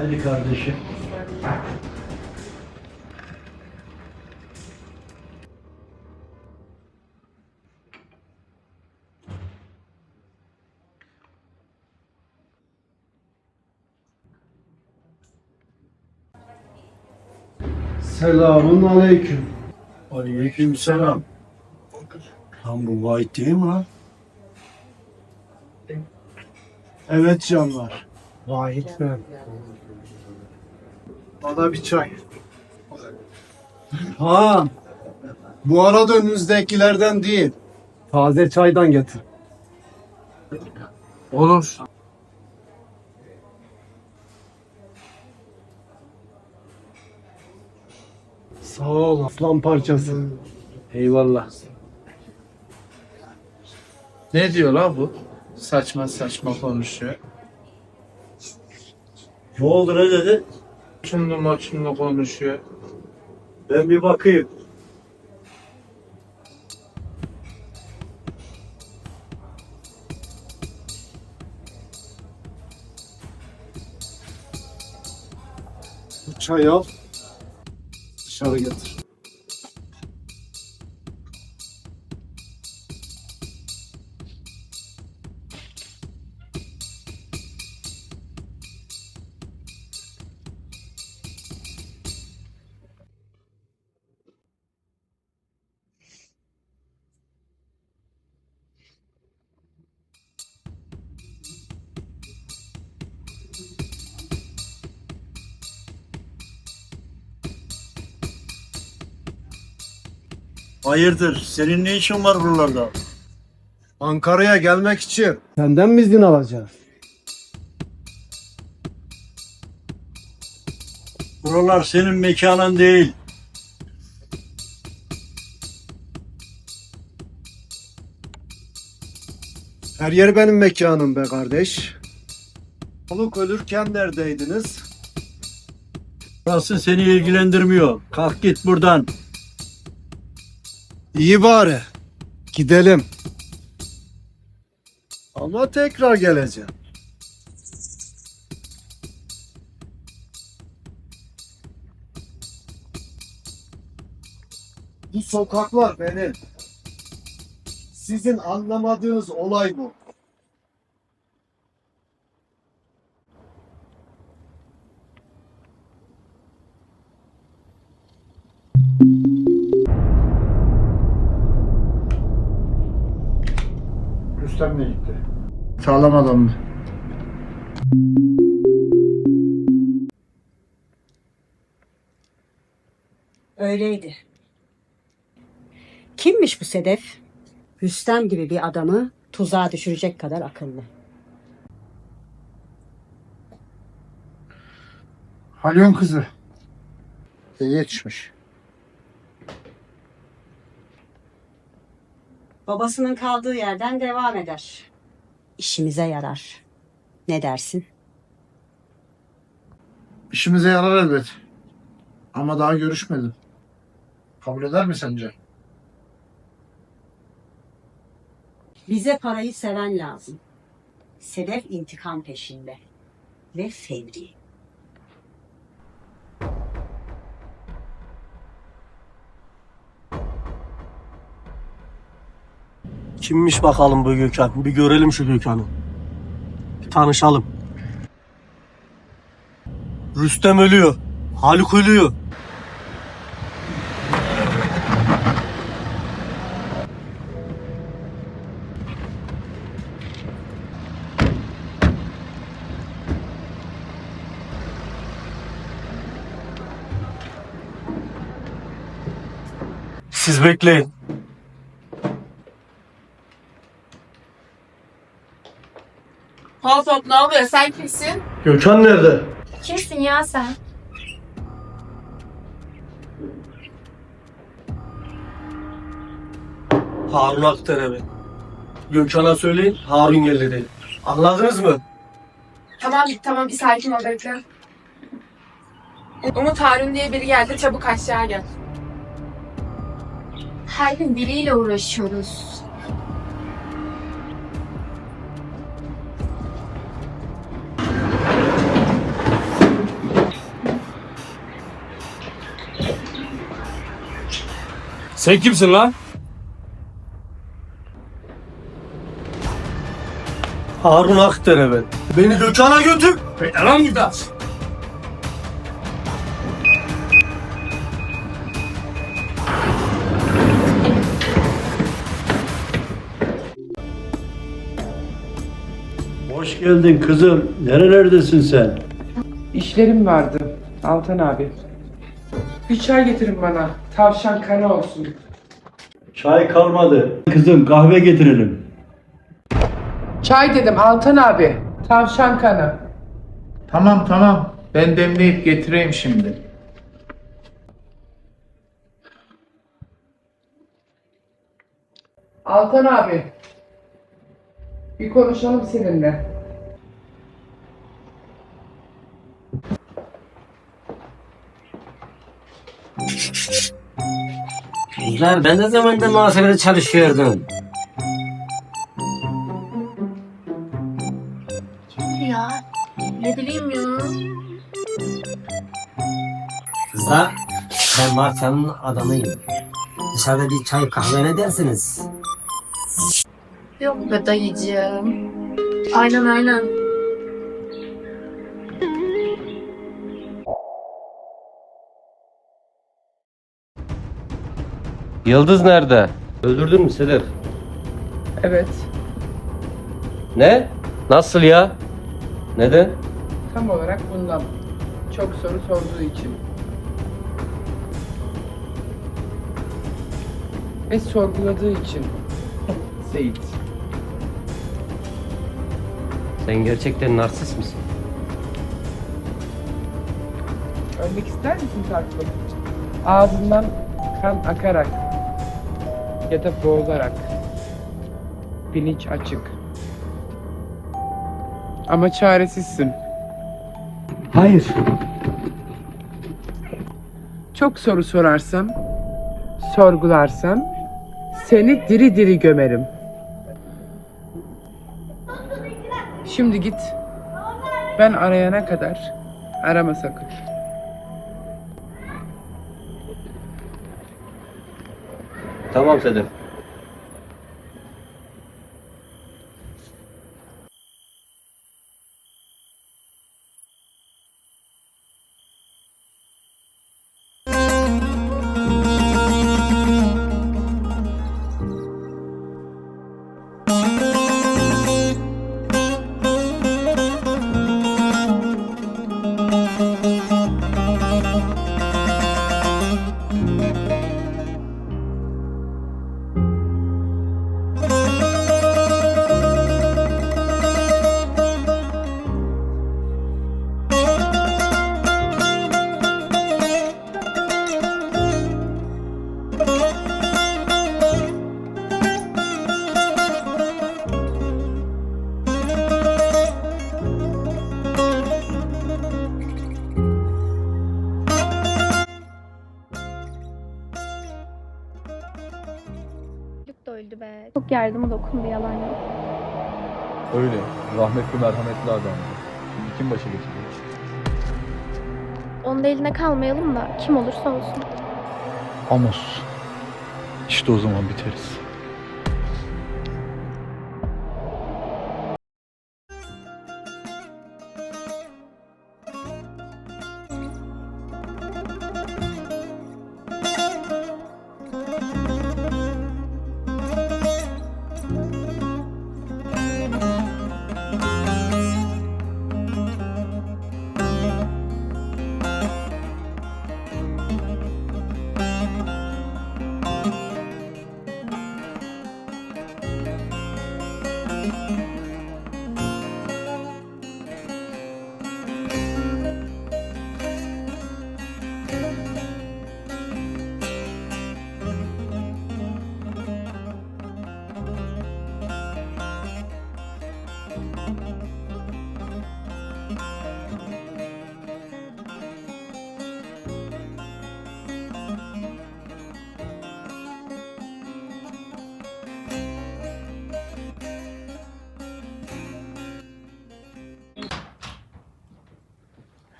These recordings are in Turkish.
Haydi kardeşim. Selamun aleyküm. Aleyküm selam. Lan bu Vahit değil mi lan? Evet canlar. Vahit ben. Bana bir çay. Ha. Bu arada önünüzdekilerden değil. Taze çaydan getir. Olur. Sağ ol aslan parçası. Eyvallah. Ne diyor la bu? Saçma saçma konuşuyor. Ne oldu ne dedi? Şimdi maçında konuşuyor. Ben bir bakayım. Bu çayı al. Dışarı getir. Hayırdır? Senin ne işin var buralarda? Ankara'ya gelmek için. Senden mi izin alacağız? Buralar senin mekanın değil. Her yer benim mekanım be kardeş. Balık ölürken neredeydiniz? Burası seni ilgilendirmiyor. Kalk git buradan. İyi bari. Gidelim. Ama tekrar geleceğim. Bu sokaklar benim. Sizin anlamadığınız olay bu. De gitti. Sağlam adamdı. Öyleydi. Kimmiş bu Sedef? Rüstem gibi bir adamı tuzağa düşürecek kadar akıllı. Halyon kızı. İyi yetişmiş. Babasının kaldığı yerden devam eder. İşimize yarar. Ne dersin? İşimize yarar elbet. Ama daha görüşmedim. Kabul eder mi sence? Bize parayı seven lazım. Sedef intikam peşinde. Ve fevri. Kimmiş bakalım bu Gökhan? Bir görelim şu Gökhan'ı. Bir tanışalım. Rüstem ölüyor. Haluk ölüyor. Siz bekleyin. Hop hop ne oluyor sen kimsin? Gökhan nerede? Kimsin ya sen? Harun Akdere'mi. Gökhan'a söyleyin Harun geldi deyin. Anladınız mı? Tamam tamam bir sakin ol bekle. Umut Harun diye biri geldi çabuk aşağı gel. Her gün biriyle uğraşıyoruz. Sen kimsin lan? Harun Akdere ben. Beni Gökhan'a götür. Bekle lan burada. Hoş geldin kızım. Nerelerdesin sen? İşlerim vardı Altan abi. Bir çay getirin bana. Tavşan kanı olsun. Çay kalmadı. Kızım kahve getirelim. Çay dedim Altan abi. Tavşan kanı. Tamam tamam. Ben demleyip getireyim şimdi. Altan abi. Bir konuşalım seninle. Güzel, ben de zamanında muhasebede çalışıyordum. Ya ne bileyim ya. Kızlar, ben Marta'nın adamıyım. Dışarıda bir çay kahve ne dersiniz? Yok be dayıcığım. Aynen aynen. Yıldız nerede? Öldürdün mü Sedef? Evet. Ne? Nasıl ya? Neden? Tam olarak bundan. Çok soru sorduğu için. Ve sorguladığı için. Seyit. Sen gerçekten narsist misin? Ölmek ister misin tatlım? Ağzından kan akarak ya da boğularak. Bilinç açık. Ama çaresizsin. Hayır. Çok soru sorarsam, sorgularsam seni diri diri gömerim. Şimdi git. Ben arayana kadar arama sakın. Tamam Sedef. Öldü be. Çok yardımı dokundu yalan yok. Öyle. Rahmetli merhametli adamdı. Şimdi kim başa geçecek? Onun eline kalmayalım da kim olursa olsun. Amos. İşte o zaman biteriz.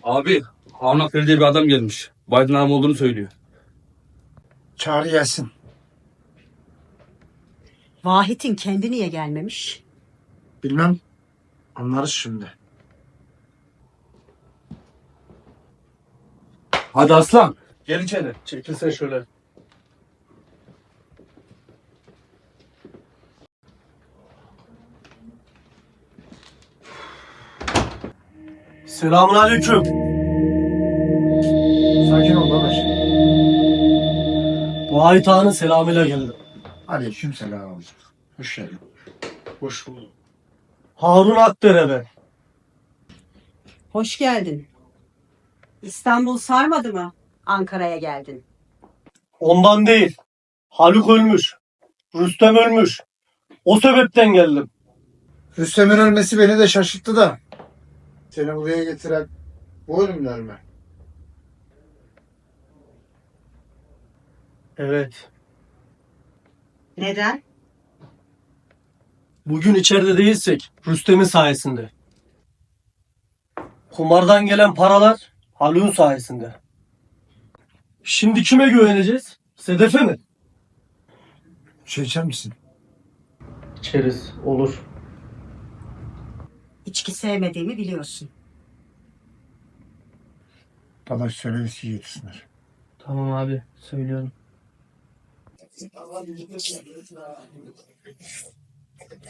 Abi, Harun Akdere diye bir adam gelmiş. Biden adam olduğunu söylüyor. Çağır gelsin. Vahit'in kendi niye gelmemiş? Bilmem. Anlarız şimdi. Hadi aslan. Gel içeri. Çekil sen şöyle. Selamun aleyküm. Sakin ol Dadaş. Vahit Ağa'nın selamıyla geldim. Aleyküm selam. Hoş geldin. Hoş bulduk. Harun Akdere ben. Hoş geldin. İstanbul sarmadı mı? Ankara'ya geldin. Ondan değil. Haluk ölmüş. Rüstem ölmüş. O sebepten geldim. Rüstem'in ölmesi beni de şaşırttı da. Seni buraya getiren bu ölümler mi? Evet. Neden? Bugün içeride değilsek Rüstem'in sayesinde. Kumardan gelen paralar Haluk'un sayesinde. Şimdi kime güveneceğiz? Sedef'e mi? Şey içer misin? İçeriz. Olur. İçki sevmediğimi biliyorsun. Dadaş söyle viski getirsinler. Tamam abi. Söylüyorum. Buyurun.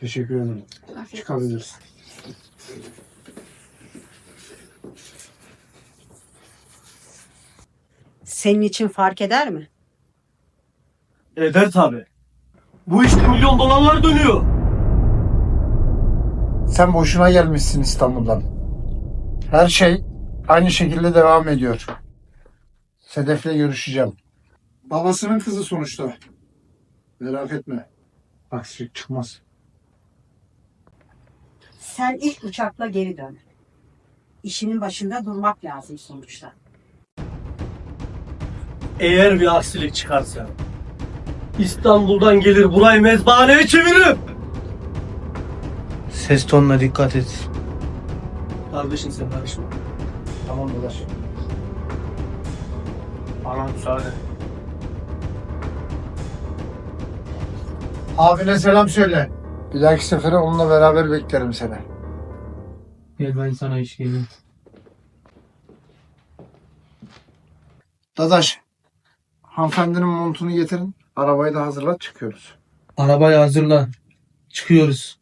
Teşekkür ederim. Çıkabilirsin. Senin için fark eder mi? Eder tabi. Bu işte milyon dolarlar dönüyor. Sen boşuna gelmişsin İstanbul'dan. Her şey aynı şekilde devam ediyor. Sedef'le görüşeceğim. Babasının kızı sonuçta. Merak etme. Aksilik çıkmaz. Sen ilk uçakla geri dön. İşinin başında durmak lazım sonuçta. Eğer bir aksilik çıkarsa İstanbul'dan gelir burayı mezbahaneye çeviririm. Ses tonuna dikkat et. Kardeşim sen karışma. Tamam dadaş. Bana müsaade. Abine selam söyle. Bir dahaki sefere onunla beraber beklerim seni. Gel ben sana iş geleyim. Dadaş, hanımefendinin montunu getirin. Arabayı da hazırlat çıkıyoruz. Arabayı hazırla. Çıkıyoruz.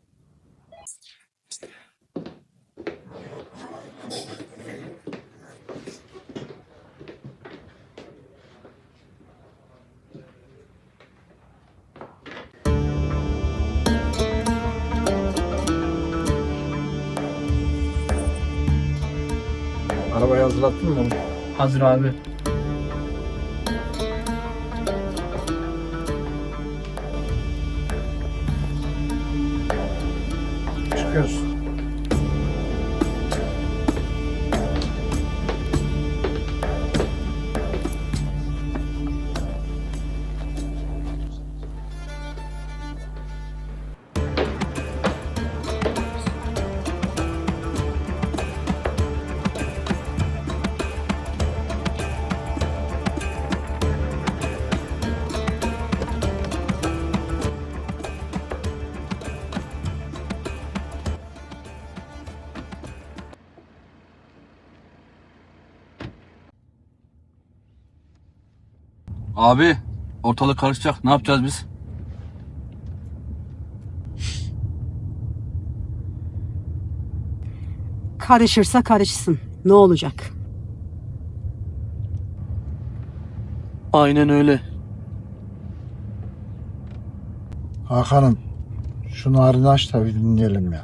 Arabayı hazırlattın mı? Hazır abi. Çıkıyoruz. Abi ortalık karışacak. Ne yapacağız biz? Karışırsa karışsın. Ne olacak? Aynen öyle. Hakan'ım, şu narini aç da bir dinleyelim ya.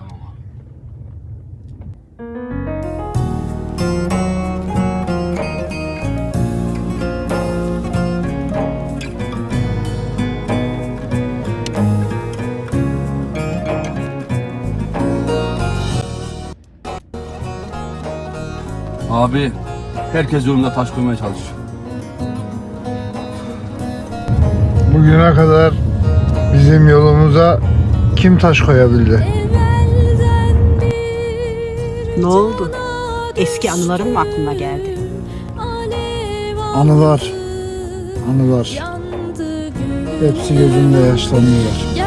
Abi herkes yolunda taş koymaya çalışıyor. Bugüne kadar bizim yolumuza kim taş koyabildi? Ne oldu? Eski anılarım mı aklına geldi? Anılar, anılar. Hepsi gözümde yaşlanıyorlar.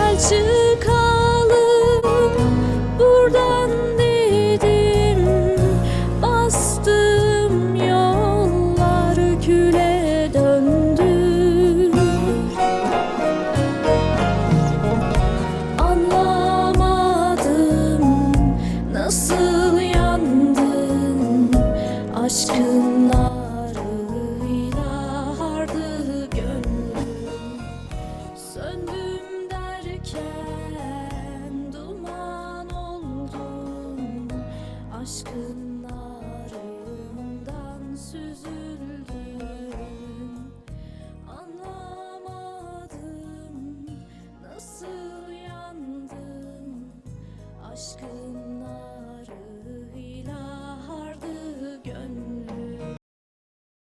school.